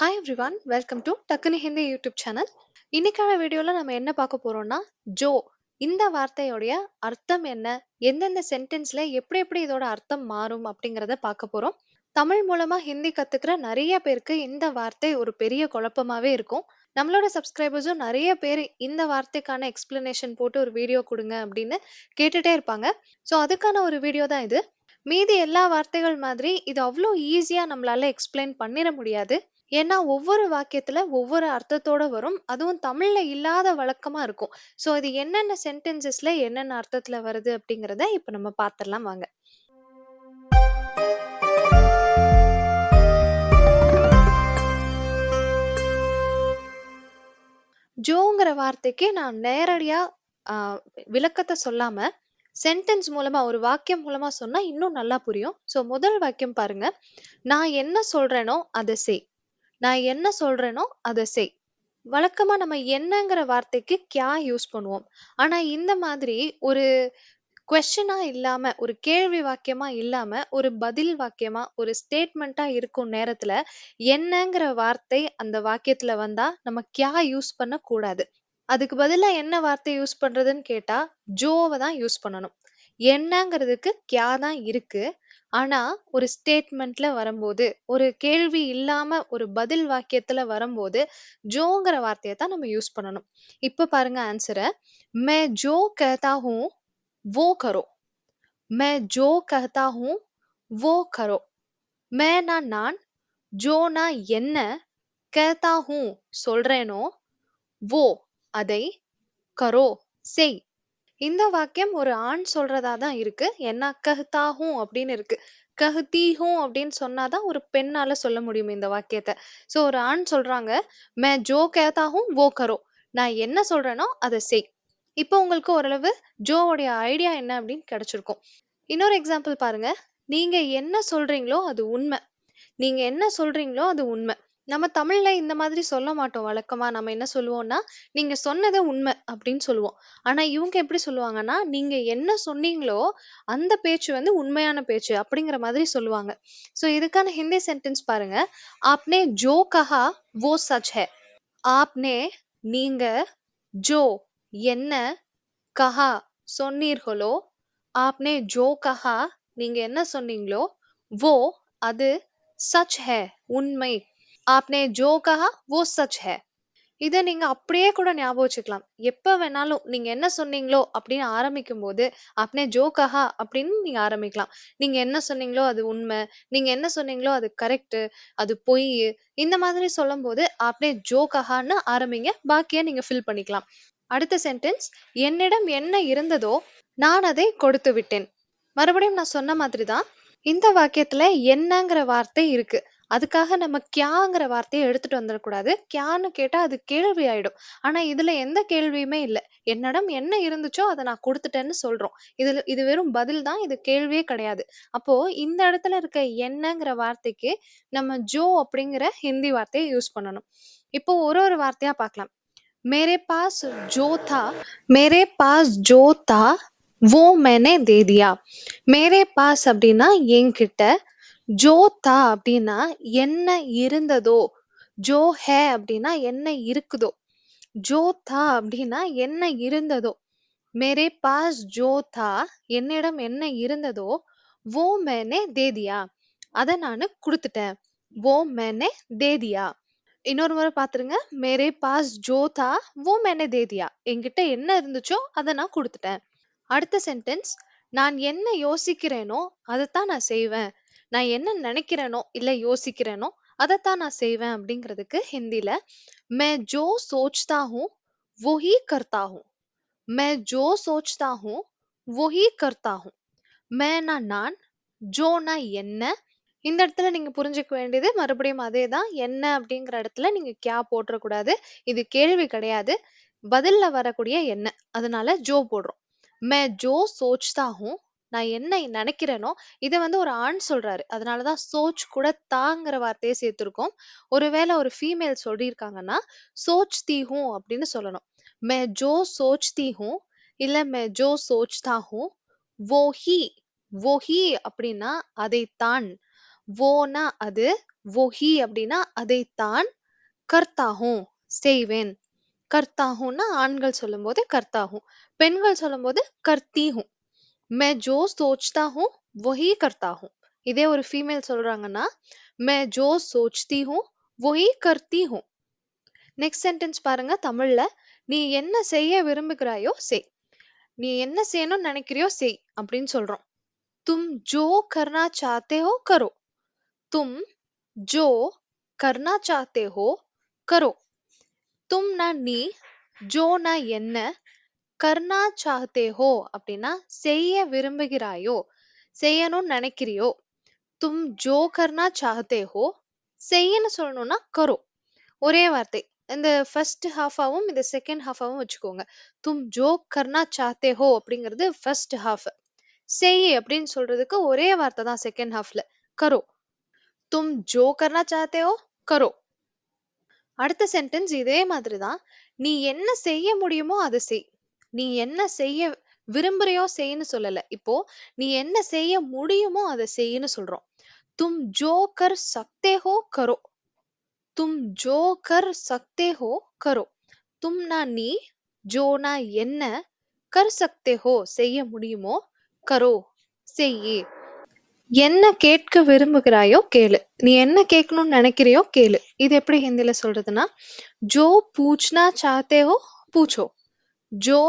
Hi everyone welcome to டக்குனு Hindi YouTube channel இன்னைக்கான வீடியோவில் நம்ம என்ன பார்க்க போறோம்னா ஜோ இந்த வார்த்தையோடைய அர்த்தம் என்ன? எந்தெந்த சென்டென்ஸ்ல எப்படி எப்படி இதோட அர்த்தம் மாறும் அப்படிங்கிறத பார்க்க போறோம். தமிழ் மூலமா ஹிந்தி கத்துக்கிற நிறைய பேருக்கு இந்த வார்த்தை ஒரு பெரிய குழப்பமாவே இருக்கும். நம்மளோட சப்ஸ்கிரைபர்ஸும் நிறைய பேர் இந்த வார்த்தைக்கான எக்ஸ்பிளனேஷன் போட்டு ஒரு வீடியோ கொடுங்க அப்படின்னு கேட்டுட்டே இருப்பாங்க. ஸோ அதுக்கான ஒரு வீடியோ தான் இது. மீதி எல்லா வார்த்தைகள் மாதிரி இது அவ்வளோ ஈஸியா நம்மளால எக்ஸ்பிளைன் பண்ணிட முடியாது. ஏன்னா ஒவ்வொரு வாக்கியத்துல ஒவ்வொரு அர்த்தத்தோட வரும். அதுவும் தமிழ்ல இல்லாத வழக்கமா இருக்கும். ஸோ இது என்னென்ன சென்டென்சஸ்ல என்னென்ன அர்த்தத்துல வருது அப்படிங்கறத இப்ப நம்ம பார்த்திடலாம் வாங்க. ஜோங்கிற வார்த்தைக்கு நான் நேரடியா விளக்கத்தை சொல்லாம சென்டென்ஸ் மூலமா ஒரு வாக்கியம் மூலமா சொன்னா இன்னும் நல்லா புரியும். ஸோ முதல் வாக்கியம் பாருங்க. நான் என்ன சொல்றேனோ அதை செய். நான் என்ன சொல்றேனோ அதை செய். வழக்கமா நம்ம என்னங்கிற வார்த்தைக்கு கியா யூஸ் பண்ணுவோம். ஆனா இந்த மாதிரி ஒரு கொஸ்டினா இல்லாம ஒரு கேள்வி வாக்கியமா இல்லாம ஒரு பதில் வாக்கியமா ஒரு ஸ்டேட்மெண்ட்டா இருக்கும் நேரத்துல என்னங்கிற வார்த்தை அந்த வாக்கியத்துல வந்தா நம்ம கியா யூஸ் பண்ண கூடாது அதுக்கு பதிலா என்ன வார்த்தை யூஸ் பண்றதுன்னு கேட்டா ஜோவை தான் யூஸ் பண்ணணும். என்னங்கிறதுக்கு கியா தான் இருக்கு. ஆனா ஒரு ஸ்டேட்மெண்ட்ல வரும்போது ஒரு கேள்வி இல்லாம ஒரு பதில் வாக்கியத்துல வரும்போது ஜோங்கிற வார்த்தையை தான் நம்ம யூஸ் பண்ணணும் இப்ப பாருங்க ஆன்சரை மே ஜோ कहता हूं वो करो मैं जो कहता हूं वो करो मैं ना நான் ஜோ நான் என்ன कहता हूं சொல்றேனோ वो அதை கரோ செய் இந்த வாக்கியம் ஒரு ஆண் சொல்றதா தான் இருக்கு. என்ன கஹ்தாஹும் அப்படின்னு இருக்கு. கஹ்தீஹும் அப்படின்னு சொன்னாதான் ஒரு பெண்ணால சொல்ல முடியும் இந்த வாக்கியத்தை. சோ ஒரு ஆண் சொல்றாங்க மே ஜோ கேதாகும் வோ கரோ. நான் என்ன சொல்றேனோ அதை செய். இப்போ உங்களுக்கு ஓரளவு ஜோவுடைய ஐடியா என்ன அப்படின்னு கிடைச்சிருக்கும். இன்னொரு எக்ஸாம்பிள் பாருங்க. நீங்க என்ன சொல்றீங்களோ அது உண்மை. நீங்க என்ன சொல்றீங்களோ அது உண்மை. நம்ம தமிழ்ல இந்த மாதிரி சொல்ல மாட்டோம் வழக்கமா நம்ம என்ன சொல்லுவோம்னா நீங்க சொன்னது உண்மை அப்படின்னு சொல்லுவோம் ஆனா இவங்க எப்படி சொல்லுவாங்கன்னா நீங்க என்ன சொன்னீங்களோ அந்த பேச்சு வந்து உண்மையான பேச்சு அப்படிங்கிற மாதிரி சொல்லுவாங்க சோ இதுக்கான ஹிந்தி சென்டென்ஸ் பாருங்க ஆப்னே ஜோ கஹா वो சச் है ஆப்னே நீங்க ஜோ என்ன கஹா சொன்னீர்களோ ஆப்னே ஜோ கஹா நீங்க என்ன சொன்னீங்களோ वो அது சச் है உண்மை ஆப்னே ஜோ கஹா वो சச் है। இதை நீங்க அப்படியே கூட ஞாபகம் வச்சுக்கலாம். எப்ப வேணாலும் நீங்க என்ன சொன்னீங்களோ அப்படின்னு ஆரம்பிக்கும் போது ஆப்னே ஜோ கஹா அப்படின்னு நீங்க ஆரம்பிக்கலாம். நீங்க என்ன சொன்னீங்களோ அது உண்மை. நீங்க என்ன சொன்னீங்களோ அது கரெக்ட் அது பொய். இந்த மாதிரி சொல்லும் போது ஆப்னே ஜோ கஹான்னு ஆரம்பிங்க. பாக்கிய நீங்க ஃபில் பண்ணிக்கலாம். அடுத்த சென்டென்ஸ் என்னிடம் என்ன இருந்ததோ நான் அதை கொடுத்து விட்டேன். மறுபடியும் நான் சொன்ன மாதிரி தான் இந்த வாக்கியத்துல என்னங்கிற வார்த்தை இருக்கு. அதுக்காக நம்ம கியாங்கிற வார்த்தையை எடுத்துட்டு வந்துடக்கூடாது கியான்னு கேட்டா அது கேள்வி ஆயிடும் ஆனா இதுல எந்த கேள்வியுமே இல்லை என்னிடம் என்ன இருந்துச்சோ அதை நான் கொடுத்துட்டேன்னு சொல்றோம் இதுல இது வெறும் பதில் தான் இது கேள்வியே கிடையாது அப்போ இந்த இடத்துல இருக்க என்னங்கிற வார்த்தைக்கு நம்ம ஜோ அப்படிங்கிற ஹிந்தி வார்த்தையை யூஸ் பண்ணணும் இப்போ ஒரு ஒரு வார்த்தையா பார்க்கலாம் मेरे पास जो था मेरे पास जो था वो मैंने दे दिया मेरे पास அப்படின்னா என்கிட்ட ஜோதா அப்படின்னா என்ன இருந்ததோ ஜோ ஹே அப்படின்னா என்ன இருக்குதோ ஜோதா அப்படின்னா என்ன இருந்ததோ மேரே பாஸ் ஜோதா என்னிடம் என்ன இருந்ததோ வோ மேனே தேதியா அதை நான் கொடுத்துட்டேன் வோ மேனே தேதியா. இன்னொரு முறை பார்த்துருங்க மேரே பாஸ் ஜோதா வோ மேனே தே என்கிட்ட என்ன இருந்துச்சோ அதை நான் கொடுத்துட்டேன். அடுத்த சென்டென்ஸ் நான் என்ன யோசிக்கிறேனோ அதை தான் நான் செய்வேன். நான் என்ன நினைக்கிறேனோ இல்ல யோசிக்கிறேனோ அதைத்தான் நான் செய்வேன் அப்படிங்கிறதுக்கு ஹிந்தில मैं जो सोचता हूँ वो ही करता हूँ मैं जो सोचता हूँ वो ही करता हूँ मैं ना நான் ஜோனா என்ன இந்த இடத்துல நீங்க புரிஞ்சுக்க வேண்டியது மறுபடியும் அதே தான் என்ன அப்படிங்கிற இடத்துல நீங்க கியா போட்டுறக்கூடாது இது கேள்வி கிடையாது பதில்ல வரக்கூடிய என்ன அதனால ஜோ போடுறோம் மே ஜோ சோச்தா ஹூ நான் என்ன நினைக்கிறேனோ இதை வந்து ஒரு ஆண் சொல்றாரு. அதனால தான் சோச் கூட தாங்கிற வார்த்தையை சேர்த்துருக்கோம். ஒருவேளை ஒரு ஃபீமேல் சொல்லியிருக்காங்கன்னா சோச் தீ அப்படின்னு சொல்லணும். மே ஜோ சோச் தீ ஹூ இல்லை மே ஜோ சோச் தா ஹூ வோ ஹி வோ ஹி அப்படின்னா அதைத்தான். வோனா அது வொஹி அப்படின்னா அதைத்தான். கர்த்தாகும் செய்வேன். கர்த்தாகும்னா ஆண்கள் சொல்லும்போது கர்த்தாகும். பெண்கள் சொல்லும்போது கர்த்தீகும். மே ஜோ சோச்தா ஹூம் வொஹி கர்த்தா இதே ஒரு ஃபீமேல் சொல்றாங்கன்னா மே ஜோ சோச்தி ஹூம் வொஹி கர்த்தி ஹூம் நெக்ஸ்ட் சென்டென்ஸ் பாருங்க தமிழ்ல நீ என்ன செய்ய விரும்புகிறாயோ செய். நீ என்ன செய்யணும்னு நினைக்கிறியோ செய் அப்படின்னு சொல்றோம். தும் ஜோ கர்னா சாத்தே ஹோ கரோ தும் ஜோ கர்னா சாத்தே ஹோ கரோ தும்னா நீ ஜோனா என்ன கர்னா சாஹ்தே ஹோ அப்படின்னா செய்ய விரும்புகிறாயோ செய்யணும்னு நினைக்கிறியோ தும் ஜோ கர்னா சாத்தே ஹோ செய்யன்னு சொல்லணும்னா கரோ. ஒரே வார்த்தை. இந்த ஃபர்ஸ்ட் ஹாஃபாவும் இந்த செகண்ட் ஹாஃபாவும் வச்சுக்கோங்க. தும் ஜோ கர்னா சாத்தே ஹோ அப்படிங்கிறது ஃபர்ஸ்ட் ஹாஃப் செய் அப்படின்னு சொல்றதுக்கு ஒரே வார்த்தை தான் செகண்ட் ஹாஃப்ல கரோ. தும் ஜோ கர்னா சாத்தே ஹோ கரோ. அடுத்த சென்டென்ஸ் இதே மாதிரி தான். நீ என்ன செய்ய முடியுமோ அதை செய். நீ என்ன செய்ய விரும்புறியோ செய்ன்னு சொல்லல. இப்போ நீ என்ன செய்ய முடியுமோ அதை செய்ன்னு சொல்றோம். தும் ஜோ கர் சக்தே ஹோ கரோ. தும் ஜோ கர். சக்தே ஹோ கரோ தும்னா நீ ஜோனா என்ன கர் சக்தே ஹோ செய்ய முடியுமோ கரோ செய்யே. என்ன கேட்க விரும்புகிறாயோ கேளு. நீ என்ன கேட்கணும்னு நினைக்கிறியோ கேளு. இது எப்படி ஹிந்தில சொல்றதுன்னா ஜோ பூச்னா சாத்தே ஹோ பூச்சோ. ஜோ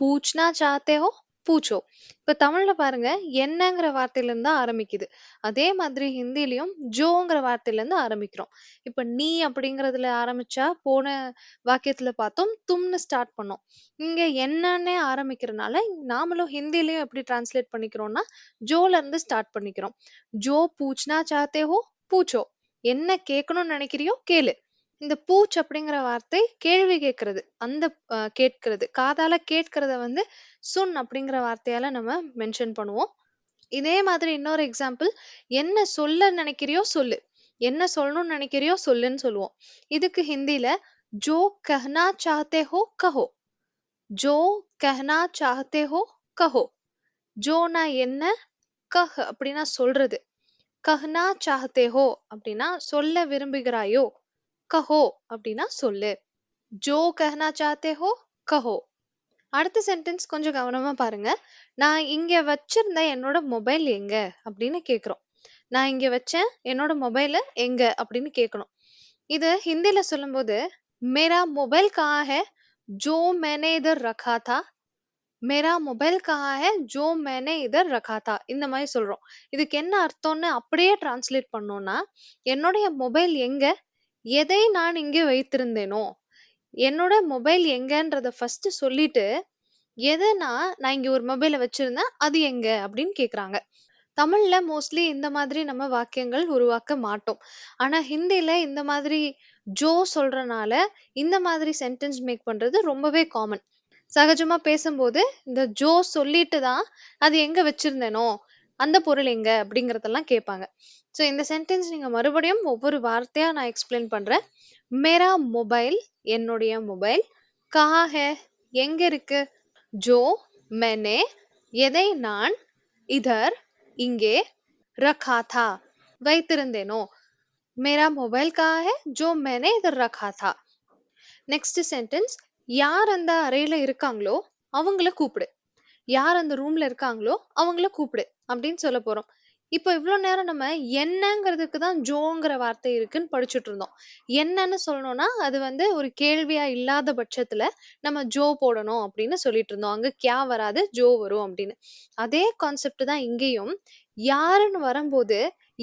பூச்னா சாத்தே ஹோ பூச்சோ. இப்ப தமிழ்ல பாருங்க என்னங்கிற வார்த்தையில இருந்து தான் ஆரம்பிக்குது. அதே மாதிரி ஹிந்திலயும் ஜோங்கிற வார்த்தையில இருந்து ஆரம்பிக்கிறோம். இப்ப நீ அப்படிங்கறதுல ஆரம்பிச்சா போன வாக்கியத்துல பார்த்தோம் தும்னு ஸ்டார்ட் பண்ணோம். இங்க என்னன்னே ஆரம்பிக்கிறனால நாமளும் ஹிந்திலயும் எப்படி டிரான்ஸ்லேட் பண்ணிக்கிறோம்னா ஜோல இருந்து ஸ்டார்ட் பண்ணிக்கிறோம். ஜோ பூச்னா சாத்தே ஹோ பூச்சோ. என்ன கேட்கணும்னு நினைக்கிறியோ கேளு. இந்த பூச் அப்படிங்கிற வார்த்தை கேள்வி கேட்கறது. அந்த அஹ், கேட்கறது. காதால கேட்கறத வந்து சுன் அப்படிங்கிற வார்த்தையால நம்ம மென்ஷன் பண்ணுவோம். இதே மாதிரி இன்னொரு எக்ஸாம்பிள். என்ன சொல்ல நினைக்கிறியோ சொல்லு. என்ன சொல்லணும்னு நினைக்கிறியோ சொல்லுன்னு சொல்லுவோம். இதுக்கு ஹிந்தியில ஜோ கஹ்னா சாத்தே ஹோ கஹோ. ஜோ கஹ்னா சாத்தே ஹோ கஹோ. ஜோனா என்ன? கஹ் அப்படின்னா சொல்றது. கஹ்னா சாஹ்தே ஹோ அப்படின்னா சொல்ல விரும்புகிறாயோ? கஹோ அப்படின்னா சொல்லு. ஜோ கஹனா சாத்தே ஹோ கஹோ. அடுத்த சென்டென்ஸ் கொஞ்சம் கவனமா பாருங்க. நான் இங்க வச்சிருந்த என்னோட மொபைல் எங்க அப்படின்னு கேட்குறோம் நான் இங்க வச்சேன் என்னோட மொபைல எங்க அப்படின்னு கேட்கணும் இது ஹிந்தியில சொல்லும்போது மேரா மொபைல் கஹா ஹே ஜோ மேனே இதர் ரக்கா தா? மேரா மொபைல் கஹா ஹே ஜோ மேனே இதர் ரக்கா தா? இந்த மாதிரி சொல்றோம். இதுக்கு என்ன அர்த்தம்னு அப்படியே டிரான்ஸ்லேட் பண்ணோம்னா என்னுடைய மொபைல் எங்க எதை நான் இங்கே வைத்திருந்தேனோ? என்னோட மொபைல் எங்கன்றத ஃபர்ஸ்ட் சொல்லிட்டு எதனா நான் இங்க ஒரு மொபைல வச்சிருந்தேன் அது எங்க? அப்படின்னு கேக்குறாங்க. தமிழ்ல மோஸ்ட்லி இந்த மாதிரி நம்ம வாக்கியங்கள் உருவாக்க மாட்டோம். ஆனா ஹிந்தியில் இந்த மாதிரி ஜோ சொல்றனால இந்த மாதிரி சென்டென்ஸ் மேக் பண்றது ரொம்பவே காமன் சகஜமா பேசும்போது இந்த ஜோ சொல்லிட்டு தான் அது எங்க வச்சிருந்தேனோ? அந்த பொருள் எங்க? அப்படிங்கிறதெல்லாம் கேட்பாங்க. ஸோ இந்த சென்டென்ஸ் நீங்கள் மறுபடியும் ஒவ்வொரு வார்த்தையாக நான் எக்ஸ்பிளைன் பண்ணுறேன் மேரா மொபைல் என்னுடைய மொபைல். கஹா ஹே எங்கே இருக்கு? ஜோ மெனே எதை நான் இதர் இங்கே ரக்கா தா வைத்திருந்தேனோ? மேரா மொபைல் கஹா ஹே ஜோ மெனே இதர் ரக்கா தா நெக்ஸ்ட் சென்டென்ஸ் யார் அந்த அறையில் இருக்காங்களோ அவங்கள கூப்பிடு. யார் அந்த ரூம்ல இருக்காங்களோ அவங்கள கூப்பிடு அப்படின்னு சொல்ல போறோம். இப்போ இவ்வளோ நேரம் நம்ம என்னங்கிறதுக்கு தான் ஜோங்கிற வார்த்தை இருக்குன்னு படிச்சுட்டு இருந்தோம். என்னன்னு சொல்லணும்னா அது வந்து ஒரு கேள்வியா இல்லாத பட்சத்துல நம்ம ஜோ போடணும் அப்படின்னு சொல்லிட்டு இருந்தோம். அங்க கியா வராது ஜோ வரும் அப்படின்னு. அதே கான்செப்ட் தான் இங்கேயும். யாருன்னு வரும்போது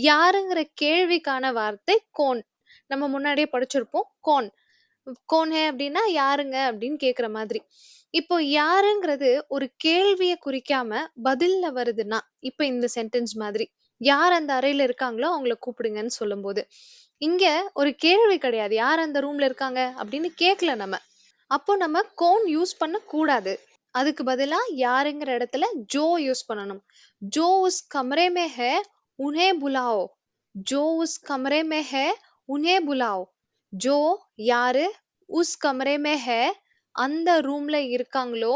யாருங்கிற கேள்விக்கான வார்த்தை கோன் நம்ம முன்னாடியே படிச்சிருப்போம் கோன் கோன் ஹே அப்படின்னா யாருங்க அப்படின்னு கேக்குற மாதிரி. இப்போ யாருங்கிறது ஒரு கேள்வியை குறிக்காம பதில்ல வருதுன்னா இப்ப இந்த சென்டென்ஸ் மாதிரி யார் அந்த அறையில இருக்காங்களோ அவங்கள கூப்பிடுங்கன்னு சொல்லும்போது இங்க ஒரு கேள்வி கிடையாது யார் அந்த ரூம்ல இருக்காங்க அப்படின்னு கேட்கல நம்ம அப்போ நம்ம கோன் யூஸ் பண்ண கூடாது அதுக்கு பதிலா யாருங்கிற இடத்துல ஜோ யூஸ் பண்ணணும் जो उस कमरे में है उन्हें बुलाओ जो उस कमरे में है उन्हें बुलाओ जो யாரு உஸ் கமரே மே ஹே அந்த ரூம்ல இருக்காங்களோ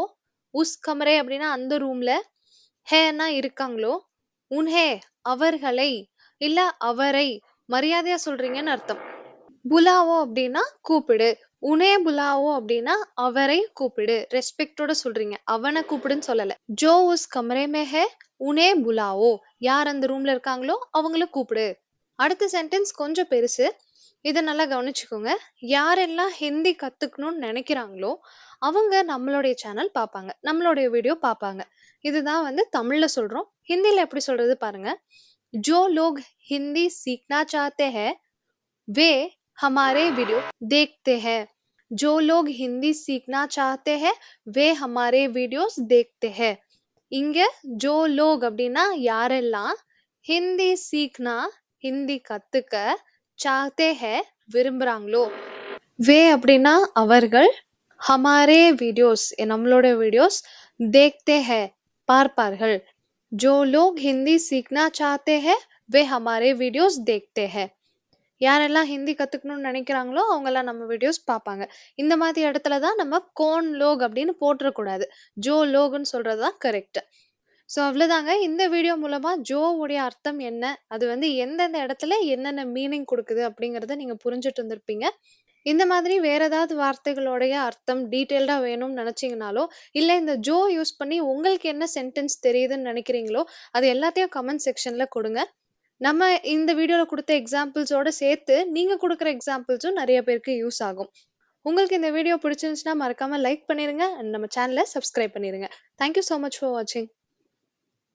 உஸ் கமரே அப்படின்னா அந்த ரூம்ல ஹேனா இருக்காங்களோ உன்ஹே அவர்களை இல்ல அவரை மரியாதையா சொல்றீங்கன்னு அர்த்தம். புலாவோ அப்படின்னா கூப்பிடு. உனே புலாவோ அப்படின்னா அவரை கூப்பிடு. ரெஸ்பெக்டோட சொல்றீங்க. அவன கூப்பிடுன்னு சொல்லல. ஜோ உஸ் கமரே மே உனே புலாவோ. யார் அந்த ரூம்ல இருக்காங்களோ அவங்கள கூப்பிடு. அடுத்த சென்டென்ஸ் கொஞ்சம் பெருசு. இத நல்லா கவனிச்சுக்கோங்க. யாரெல்லாம் ஹிந்தி கத்துக்கணும்னு நினைக்கிறாங்களோ, அவங்க நம்மளுடைய சேனல் பார்ப்பாங்க. நம்மளுடைய வீடியோ பார்ப்பாங்க. இதுதான் வந்து தமிழ்ல சொல்றோம். ஹிந்தில எப்படி சொல்றது பாருங்க. जो लोग हिंदी सीखना चाहते हैं वे हमारे वीडियो देखते हैं जो लोग हिंदी सीखना चाहते हैं वे हमारे वीडियोस देखते हैं இங்க ஜோ லோக் அப்படின்னா யாரெல்லாம் ஹிந்தி சீக்னா ஹிந்தி கத்துக்க சாத்தே ஹே விரும்புகிறாங்களோ வே அப்படின்னா அவர்கள் ஹமாரே வீடியோஸ் நம்மளோட வீடியோஸ் தேக்தே ஹே பார்ப்பார்கள். ஜோ லோக் ஹிந்தி சீக்னா சாத்தே ஹே வே ஹமாரே வீடியோஸ் தேக்தே ஹே. யாரெல்லாம் ஹிந்தி கற்றுக்கணும்னு நினைக்கிறாங்களோ அவங்கெல்லாம் நம்ம வீடியோஸ் பார்ப்பாங்க. இந்த மாதிரி இடத்துல தான் நம்ம கோன் லோக் அப்படின்னு போட்டுறக்கூடாது ஜோ லோகுன்னு சொல்கிறது தான் கரெக்ட் ஸோ அவ்வளோதாங்க இந்த வீடியோ மூலமா ஜோவுடைய அர்த்தம் என்ன? அது வந்து எந்தெந்த இடத்துல என்னென்ன மீனிங் கொடுக்குது அப்படிங்கிறத நீங்க புரிஞ்சுட்டு இருந்திருப்பீங்க. இந்த மாதிரி வேற ஏதாவது வார்த்தைகளுடைய அர்த்தம் டீட்டெயில்டா வேணும்னு நினைச்சீங்கனாலோ இல்ல இந்த ஜோ யூஸ் பண்ணி உங்களுக்கு என்ன சென்டென்ஸ் தெரியுதுன்னு நினைக்கிறீங்களோ அது எல்லாத்தையும் கமெண்ட் செக்ஷன்ல கொடுங்க. நம்ம இந்த வீடியோல கொடுத்த எக்ஸாம்பிள்ஸோட சேர்த்து நீங்க கொடுக்குற எக்ஸாம்பிள்ஸும் நிறைய பேருக்கு யூஸ் ஆகும். உங்களுக்கு இந்த வீடியோ பிடிச்சிருந்துச்சுன்னா மறக்காம லைக் பண்ணிருங்க. அண்ட் நம்ம சேனலை சப்ஸ்கிரைப் பண்ணிருங்க. தேங்க்யூ ஸோ மச் ஃபார் வாட்சிங்